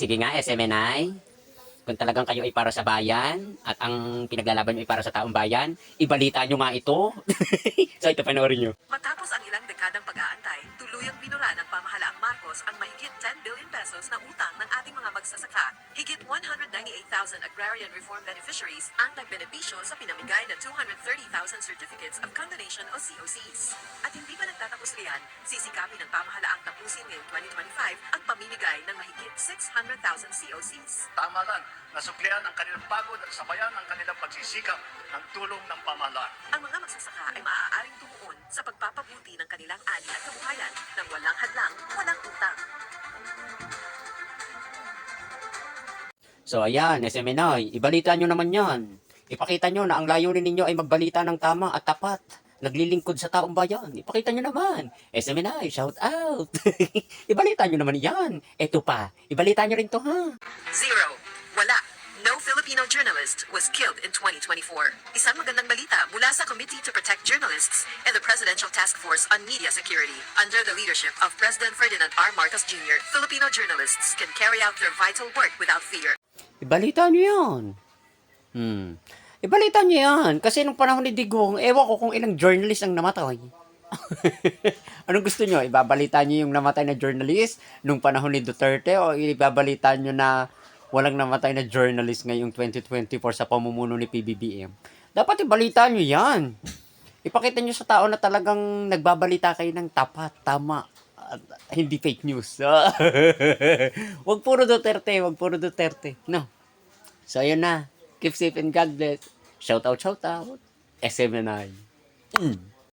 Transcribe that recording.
Sige nga, SMNI. Kung talagang kayo ay para sa bayan at ang pinaglalaban nyo ay para sa taong bayan, ibalita nyo nga ito. so ito, panoorin nyo. Matapos ang ilang dekadang pag-aantay, tuluyang binura ng pamahalaang Marcos ang mahigit 10 billion pesos na utang ng ating mga magsasaka. Higit 198,000 agrarian reform beneficiaries ang nagbenepisyo sa pinamigay na 230,000 certificates of condonation o COCs. At hindi pa nagtatapos riyan, sisikapin ng pamahalaang tapusin ngayong 2025 ang pamimigay ng mahigit 600,000 COCs. Tama lang, nasuklian ang kanilang pagod at sabayan ang kanilang pagsisikap ng tulong ng pamahalaan. Ang mga magsasaka ay maaaring tumuon sa pagpapabuti ng kanilang ani at kabuhayan ng walang hadlang, walang utang. So ayan, SMNI, ibalita nyo naman yan. Ipakita nyo na ang layunin ninyo ay magbalita ng tama at tapat. Naglilingkod sa taong bayan. Ipakita nyo naman. SMNI, shout out. ibalita nyo naman yan. Eto pa, ibalita nyo rin to ha. Zero. Wala. No Filipino journalist was killed in 2024. Isang magandang balita mula sa Committee to Protect Journalists and the Presidential Task Force on Media Security. Under the leadership of President Ferdinand R. Marcos Jr., Filipino journalists can carry out their vital work without fear. Ibalita nyo yan. Hmm. Ibalita nyo yan. Kasi nung panahon ni Digong, ewan ko kung ilang journalist ang namatay. Anong gusto nyo? Ibabalita nyo yung namatay na journalist nung panahon ni Duterte o ibabalita nyo na walang namatay na journalist ngayong 2024 sa pamumuno ni PBBM? Dapat ibalita nyo yan. Ipakita nyo sa tao na talagang nagbabalita kayo ng tapat, tama, at hindi fake news. wag puro Duterte, wag puro Duterte. No. So, ayun na. Keep safe and God bless. Shout out, shout out. SMNI. Mm.